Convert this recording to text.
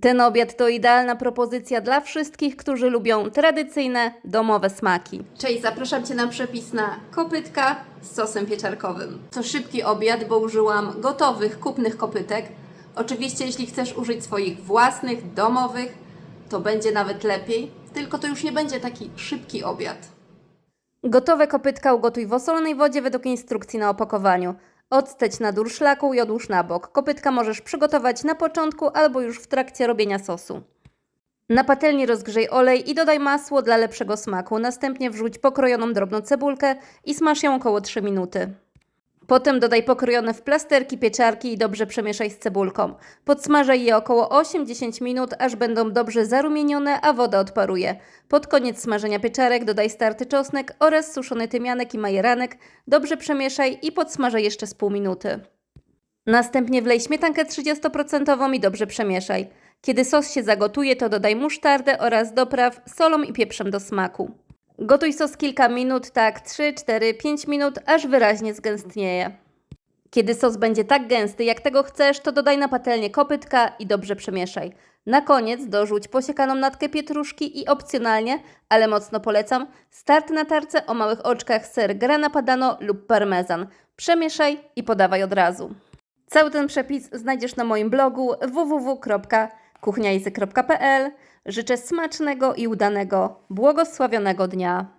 Ten obiad to idealna propozycja dla wszystkich, którzy lubią tradycyjne, domowe smaki. Cześć, zapraszam Cię na przepis na kopytka z sosem pieczarkowym. To szybki obiad, bo użyłam gotowych, kupnych kopytek. Oczywiście, jeśli chcesz użyć swoich własnych, domowych, to będzie nawet lepiej, tylko to już nie będzie taki szybki obiad. Gotowe kopytka ugotuj w osolonej wodzie według instrukcji na opakowaniu. Odsteć na durszlaku i odłóż na bok. Kopytka możesz przygotować na początku albo już w trakcie robienia sosu. Na patelni rozgrzej olej i dodaj masło dla lepszego smaku. Następnie wrzuć pokrojoną drobną cebulkę i smaż ją około 3 minuty. Potem dodaj pokrojone w plasterki pieczarki i dobrze przemieszaj z cebulką. Podsmażaj je około 8-10 minut, aż będą dobrze zarumienione, a woda odparuje. Pod koniec smażenia pieczarek dodaj starty czosnek oraz suszony tymianek i majeranek. Dobrze przemieszaj i podsmażaj jeszcze z pół minuty. Następnie wlej śmietankę 30% i dobrze przemieszaj. Kiedy sos się zagotuje, to dodaj musztardę oraz dopraw solą i pieprzem do smaku. Gotuj sos kilka minut, tak 3, 4, 5 minut, aż wyraźnie zgęstnieje. Kiedy sos będzie tak gęsty, jak tego chcesz, to dodaj na patelnię kopytka i dobrze przemieszaj. Na koniec dorzuć posiekaną natkę pietruszki i opcjonalnie, ale mocno polecam, start na tarce o małych oczkach ser grana padano lub parmezan. Przemieszaj i podawaj od razu. Cały ten przepis znajdziesz na moim blogu www.kuchniajzy.pl. Życzę smacznego i udanego, błogosławionego dnia.